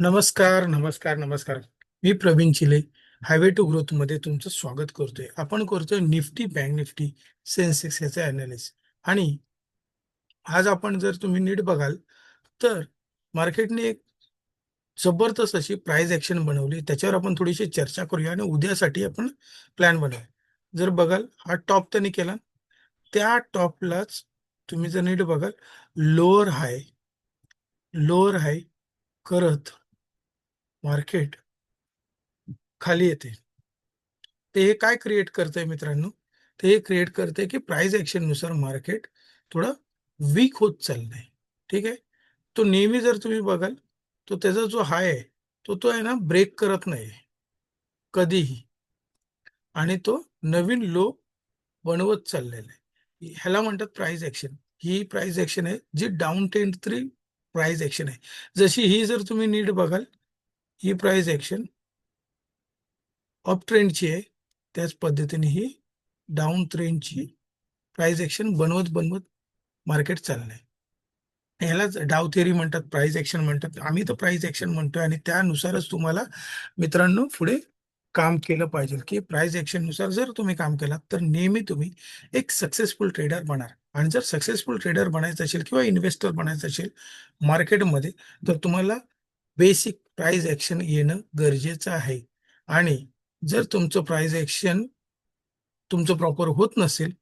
नमस्कार नमस्कार नमस्कार. मी प्रवीण चिले हायवे टू ग्रोथमध्ये तुमचं स्वागत करतोय. आपण करतोय निफ्टी बँक निफ्टी सेन्सेक्स याचे अनालिस आणि आज आपण जर तुम्ही नीट बघाल तर मार्केटने एक जबरदस्त अशी प्राइस ऍक्शन बनवली. त्याच्यावर आपण थोडीशी चर्चा करूया आणि उद्यासाठी आपण प्लॅन बनवूया. जर बघाल हा टॉप त्यांनी केला. त्या टॉपलाच तुम्ही जर नीट बघाल लोअर हाय लोअर हाय करत मार्केट खाली येते. ते हे काय क्रिएट करतंय मित्रांनो? ते हे क्रिएट करते की प्राइस ऍक्शननुसार मार्केट थोडं वीक होत चाललंय. ठीक आहे? तो नेहमी जर तुम्ही बघाल तो त्याचा जो हाय आहे तो तो आहे ना ब्रेक करत नाही. कधीही. आणि तो नवीन लो बनवत चाललेला आहे. ह्याला म्हणतात प्राइस ऍक्शन ही प्राइस ऍक्शन आहे जी down ten three price action आहे. जशी ही जर तुम्ही नीट बघाल ही प्राइस ॲक्शन अप ट्रेंडची आहे. त्याच पद्धतीने ही डाऊन ट्रेंडची प्राइस ॲक्शन बनवत बनवत मार्केट चाललंय. ह्यालाच डाव थेरी म्हणतात प्राइस ॲक्शन म्हणतात. आम्ही तर प्राइस ॲक्शन म्हणतोय आणि त्यानुसारच तुम्हाला मित्रांनो पुढे काम केलं पाहिजे. की प्राइस ॲक्शननुसार जर तुम्ही काम केलात तर नेहमी तुम्ही एक सक्सेसफुल ट्रेडर बनार आणि जर सक्सेसफुल ट्रेडर बनायचं असेल किंवा इन्व्हेस्टर बनायचं असेल मार्केटमध्ये तर तुम्हाला बेसिक प्राईज ऍक्शन येणं गरजेचं आहे. आणि जर तुमचं प्राईज ऍक्शन तुमचं प्रॉपर होत नसेल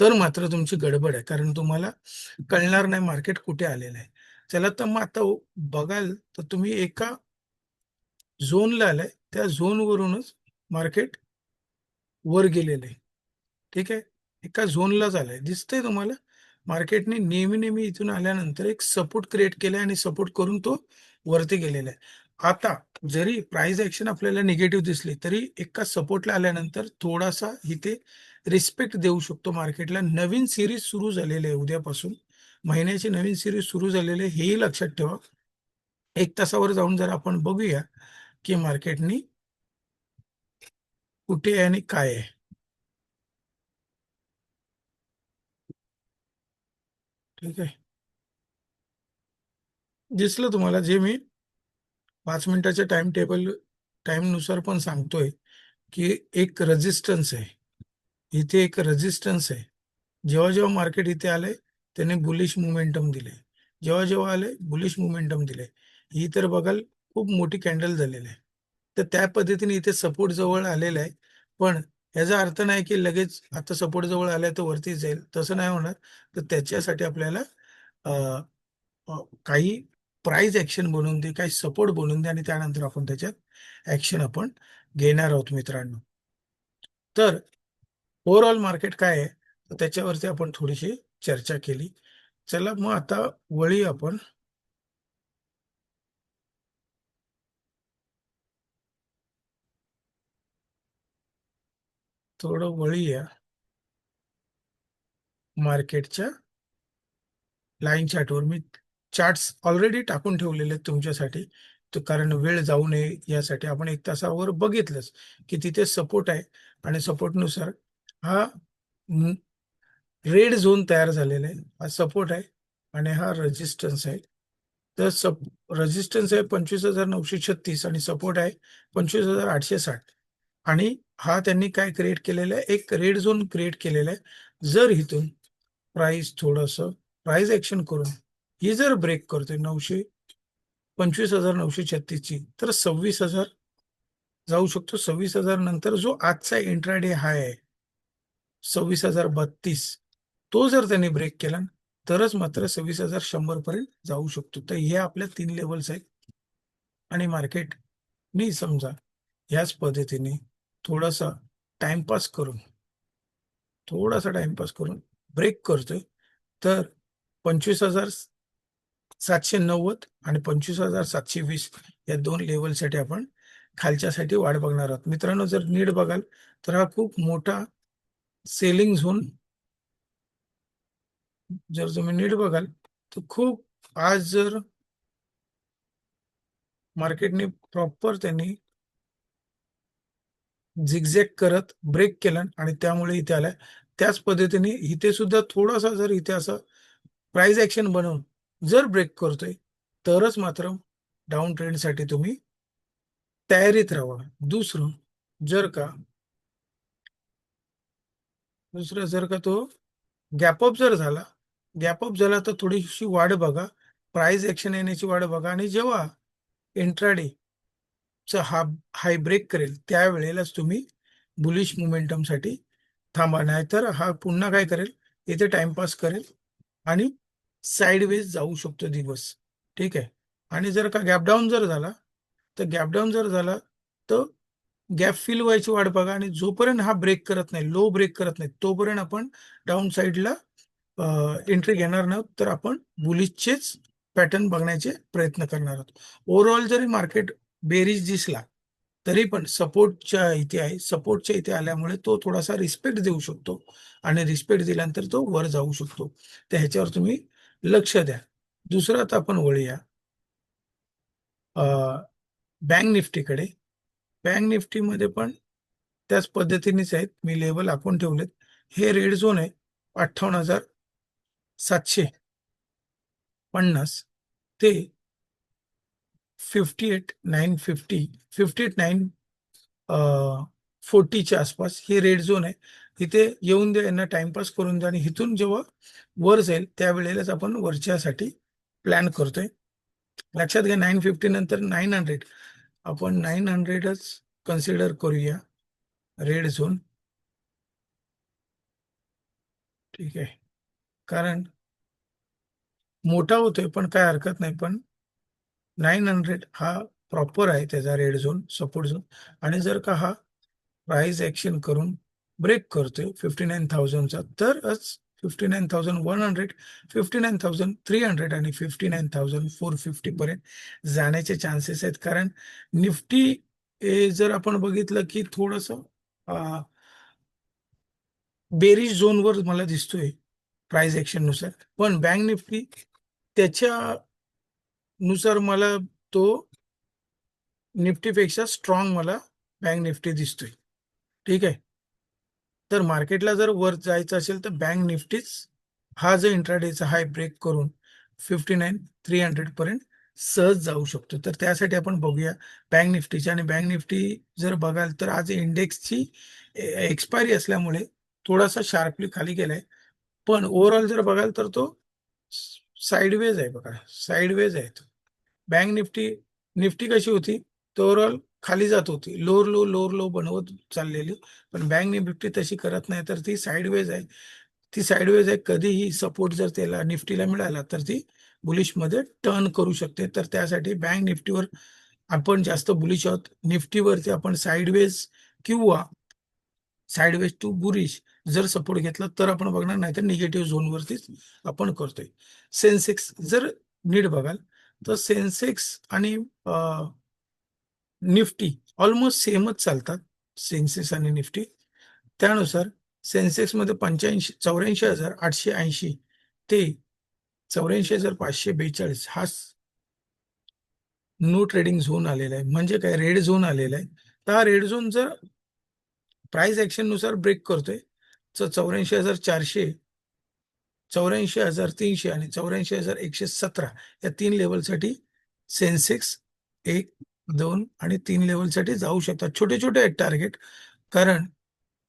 तर मात्र तुमची गडबड आहे. कारण तुम्हाला कळणार नाही मार्केट कुठे आलेलं आहे. चला तर मग आता बघाल तर तुम्ही एका झोनला आलाय. त्या झोनवरूनच मार्केट वर गेलेलं आहे. ठीक आहे? एका झोनलाच आलाय. दिसतंय तुम्हाला मार्केटने नेहमी नेहमी इथून आल्यानंतर एक सपोर्ट क्रिएट केलाय आणि सपोर्ट करून तो वरती गेलेला आहे. आता जरी प्राइस ऍक्शन आपल्याला निगेटिव्ह दिसली तरी एका सपोर्टला आल्यानंतर थोडासा इथे रिस्पेक्ट देऊ शकतो मार्केटला नवीन सिरीज सुरू झालेली आहे उद्यापासून. महिन्याची नवीन सिरीज सुरू झालेली आहे हेही लक्षात ठेवा. एक तासावर जाऊन जर आपण बघूया की मार्केटनी कुठे आहे आणि काय आहे. ठीक आहे. दिसलं तुम्हाला जे मी पाच मिनिटाच्या टाइम टेबल टाइमनुसार पण सांगतोय की एक रेजिस्टन्स आहे. इथे एक रेजिस्टन्स आहे. जेव्हा जेव्हा मार्केट इथे आलंय त्याने बुलिश मुमेंटम दिले. जेव्हा जेव्हा आले बुलिश मुमेंटम दिले. ही तर बघाल खूप मोठी कॅन्डल झालेली आहे. तर त्या पद्धतीने इथे सपोर्ट जवळ आलेला आहे. पण याचा अर्थ नाही की लगेच आता सपोर्ट जवळ आलाय तर वरती जाईल. तसं नाही होणार. तर त्याच्यासाठी आपल्याला काही प्राईज ऍक्शन बनवून दे काही सपोर्ट बनवून दे आणि त्यानंतर आपण त्याच्यात ऍक्शन आपण घेणार आहोत मित्रांनो. तर ओव्हरऑल मार्केट काय आहे? तर त्याच्यावरती आपण थोडीशी चर्चा केली. चला मग आता वळी आपण. थोडं वळी या मार्केटच्या लाईन चार्टवर मी चार्ट्स ऑलरेडी टाकून ठेवलेले आहेत तुमच्यासाठी. कारण वेळ जाऊ नये यासाठी आपण एक तासावर बघितलंच की तिथे सपोर्ट आहे. आणि सपोर्टनुसार हा रेड झोन तयार झालेला आहे. हा सपोर्ट आहे आणि हा रेजिस्टन्स आहे. तर सप रेजिस्टन्स आहे पंचवीस हजार नऊशे छत्तीस आणि सपोर्ट आहे पंचवीस हजार आठशे साठ. आणि हा त्यांनी काय क्रिएट केलेला आहे? एक रेड झोन क्रिएट केलेला आहे. जर इथून प्राइस थोडस प्राइस ऍक्शन करून ही जर ब्रेक करतोय नऊशे पंचवीस हजार नऊशे छत्तीसची तर सव्वीस हजार जाऊ शकतो. सव्वीस हजार नंतर जो आजचा इंट्राडे हाय आहे सव्वीस हजार बत्तीस तो जर त्यांनी ब्रेक केला तरच मात्र सव्वीस हजार शंभर पर्यंत जाऊ शकतो. तर हे आपल्या तीन लेवल्स आहेत. आणि मार्केट मी समजा ह्याच पद्धतीने थोडासा टाइमपास करून थोडासा टाइमपास करून ब्रेक करतोय तर पंचवीस हजार सातशे नव्वद आणि पंचवीस हजार सातशे वीस या दोन लेवलसाठी आपण खालच्यासाठी वाढ बघणार आहोत. मित्रांनो जर नीट बघाल तर हा खूप मोठा सेलिंग झोन जर तुम्ही नीट बघाल तर खूप आज जर मार्केटने प्रॉपर त्यांनी झिगझॅग करत ब्रेक केला आणि त्यामुळे इथे आलाय. त्याच पद्धतीने इथे सुद्धा थोडासा जर इथे असं प्राइस ऍक्शन बनवून जर ब्रेक करतोय तरच मात्र डाऊन ट्रेंडसाठी तुम्ही तयारीत राहा. दुसरं जर का दुसरं जर का तो गॅपअप जर झाला गॅपअप झाला तर थोडीशी वाढ बघा. प्राइस ऍक्शन येण्याची वाढ बघा. आणि जेव्हा इंट्राडे चा हा हाय ब्रेक करेल त्यावेळेलाच तुम्ही बुलिशसाठी थांबा. नाहीतर हा पुन्हा काय करेल? इथे टाइमपास करेल आणि साईडवेज जाऊ शकतो दिवस. ठीक आहे? आणि जर का गॅपडाऊन जर झाला तर गॅपडाऊन जर झाला तर गॅप फिल व्हायची वाट बघा आणि जोपर्यंत हा ब्रेक करत नाही लो ब्रेक करत नाही तोपर्यंत आपण डाऊन साईडला एंट्री घेणार नाही तर आपण बुलिशचेच पॅटर्न बघण्याचे प्रयत्न करणार आहोत. ओव्हरऑल जरी मार्केट बेरीज दिसला तरी पण सपोर्टच्या इथे आहे सपोर्टच्या इथे आल्यामुळे तो थोडासा रिस्पेक्ट देऊ शकतो. आणि रिस्पेक्ट दिल्यानंतर तो वर जाऊ शकतो. तर ह्याच्यावर तुम्ही लक्ष द्या. दुसरं आता आपण वळूया. बँक निफ्टीकडे. बँक निफ्टीमध्ये पण त्याच पद्धतीनेच आहेत. मी लेवल आखून ठेवलेत. हे रेड झोन आहे. अठ्ठावन्न हजार सातशे पन्नास. ते fifty eight nine fifty fifty eight nine फोर्टीच्या आसपास हे रेड झोन आहे. इथे येऊन द्या यांना टाइमपास करून द्या आणि इथून जेव्हा वर जाईल त्यावेळेलाच आपण वरच्यासाठी प्लॅन करतोय. लक्षात घ्या नाईन फिफ्टी नंतर नाईन हंड्रेड आपण नाईन हंड्रेडच कन्सिडर करूया. रेड झोन ठीक आहे. कारण मोठा होतोय पण काय हरकत नाही. पण नाईन हंड्रेड हा प्रॉपर आहे त्याचा रेड झोन सपोर्ट झोन आणि जर का हा प्राईज ऍक्शन करून ब्रेक करतोय. फिफ्टी नाईन थाउजंडचा तरच fifty nine thousand one hundred fifty nine thousand three hundred आणि fifty nine thousand four fifty पर्यंत जाण्याचे चान्सेस आहेत. कारण निफ्टी जर आपण बघितलं की थोडस बेरीज झोनवर मला दिसतोय प्राइस ऍक्शननुसार. पण बँक निफ्टी त्याच्या नुसार मला तो निफ्टीपेक्षा स्ट्रॉंग मला बँक निफ्टी दिसतोय. ठीक आहे? तर मार्केटला जर वर जायचं असेल तर बँक निफ्टीच हा जो इंट्राडेचा हाय ब्रेक करून फिफ्टी नाईन थ्री हंड्रेड पर्यंत सहज जाऊ शकतो. तर त्यासाठी आपण बघूया बँक निफ्टीची. आणि बँक निफ्टी जर बघाल तर आज इंडेक्सची एक्सपायरी असल्यामुळे थोडासा शार्पली खाली गेलाय. पण ओव्हरऑल जर बघाल तर तो साईडवेज आहे बघा. साईडवेज आहे तो. बँक निफ्टी निफ्टी कशी होती? तर ओव्हरऑल खाली जात होती. लोअर लो लोअर लो बनवत चाललेली. पण बँक निफ्टी तशी करत नाही तर ती साईडवेज आहे. ती साईडवेज आहे कधीही सपोर्ट जर त्याला निफ्टीला मिळाला तर ती बुलिशमध्ये टर्न करू शकते. तर त्यासाठी बँक निफ्टीवर आपण जास्त बुलिश आहोत. निफ्टीवरती आपण साईडवेज किंवा साईडवेज टू बुरिश जर सपोर्ट घेतला तर आपण बघणार नाही तर निगेटिव्ह झोनवरतीच आपण करतोय. सेन्सेक्स जर नीट बघाल तर सेन्सेक्स आणि निफ्टी ऑलमोस्ट सेमच चालतात सेन्सेक्स आणि निफ्टी. त्यानुसार सेन्सेक्समध्ये पंच्याऐंशी चौऱ्याऐंशी हजार आठशे ऐंशी ते चौऱ्याऐंशी हजार पाचशे बेचाळीस हा नो ट्रेडिंग झोन आलेला आहे. म्हणजे काय? रेड झोन आलेला आहे. तर हा रेड झोन जर प्राइस ॲक्शननुसार ब्रेक करतोय तर चौऱ्याऐंशी हजार चारशे चौऱ्याऐंशी हजार तीनशे आणि चौऱ्याऐंशी हजार एकशे सतरा या तीन लेवलसाठी सेन्सेक्स एक दोन आणि तीन लेवलसाठी जाऊ शकतात. छोटे छोटे आहेत टार्गेट. कारण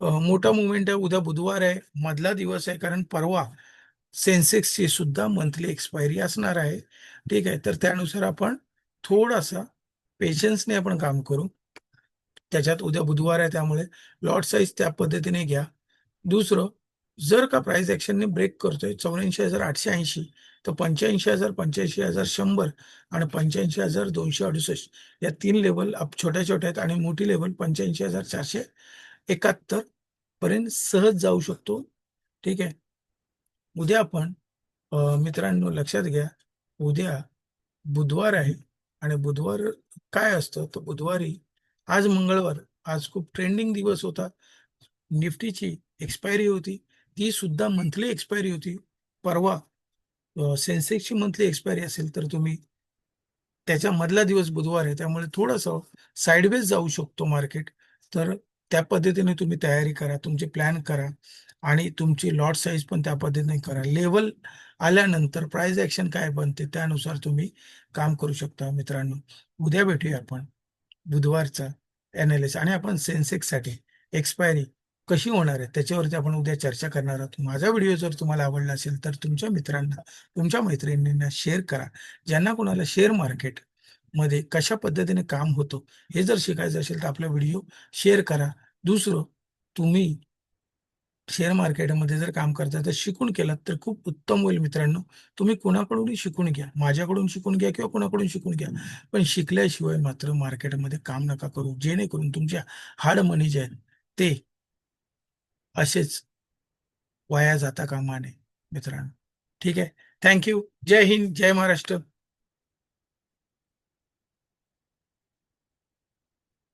मोठा मुवमेंट आहे. उद्या बुधवार आहे. मधला दिवस आहे. कारण परवा सेन्सेक्सची सुद्धा मंथली एक्सपायरी असणार आहे. ठीक आहे. तर त्यानुसार आपण थोडासा पेशन्सने आपण काम करू. त्याच्यात उद्या बुधवार आहे त्यामुळे लॉट साईज त्या पद्धतीने घ्या. दुसरं जर का प्राइस ऍक्शनने ब्रेक करतोय चौऱ्याऐंशी हजार आठशे ऐंशी तर पंच्याऐंशी हजार पंच्याऐंशी हजार शंभर आणि पंच्याऐंशी हजार दोनशे अडुसष्ट. या तीन लेवल छोट्या छोट्या आहेत आणि मोठी लेवल पंच्याऐंशी हजार चारशे एकाहत्तर पर्यंत सहज जाऊ शकतो. ठीक आहे? उद्या आपण मित्रांनो लक्षात घ्या उद्या बुधवार आहे आणि बुधवार काय असतं? तर बुधवारी आज मंगळवार आज खूप ट्रेंडिंग दिवस होता. निफ्टीची एक्सपायरी होती. ती सुद्धा मंथली एक्सपायरी होती. परवा सेन्सेक्सची मंथली एक्सपायरी असेल तर तुम्ही त्याच्या मधला दिवस बुधवार आहे. त्यामुळे थोडंसं साईडवेज जाऊ शकतो मार्केट तर त्या पद्धतीने तुम्ही तयारी करा तुमचे प्लॅन करा आणि तुमची लॉट साईज पण त्या पद्धतीने करा. लेवल आल्यानंतर प्राइस ऍक्शन काय बनते त्यानुसार तुम्ही काम करू शकता मित्रांनो. उद्या भेटूया आपण बुधवारचा एनालिस आणि आपण सेन्सेक्ससाठी एक्सपायरी कशी होणार आहे? त्याच्यावरती आपण उद्या चर्चा करणार आहोत. माझा व्हिडिओ जर तुम्हाला आवडला असेल तर तुमच्या मित्रांना तुमच्या मैत्रिणींना शेअर करा. ज्यांना कोणाला शेअर मार्केटमध्ये कशा पद्धतीने काम होतं हे जर शिकायचं असेल तर आपला व्हिडिओ शेअर करा. दुसरं तुम्ही शेअर मार्केटमध्ये जर काम करता तर शिकून केलात तर खूप उत्तम होईल मित्रांनो. तुम्ही कुणाकडूनही शिकून घ्या. माझ्याकडून शिकून घ्या किंवा कोणाकडून शिकून घ्या. पण शिकल्याशिवाय मात्र मार्केटमध्ये काम नका करू. जेणेकरून तुमच्या हार्ड मनी जे आहेत ते असेच वाया जाता कामा नये मित्रांनो. ठीक आहे? थँक्यू जय हिंद जय महाराष्ट्र.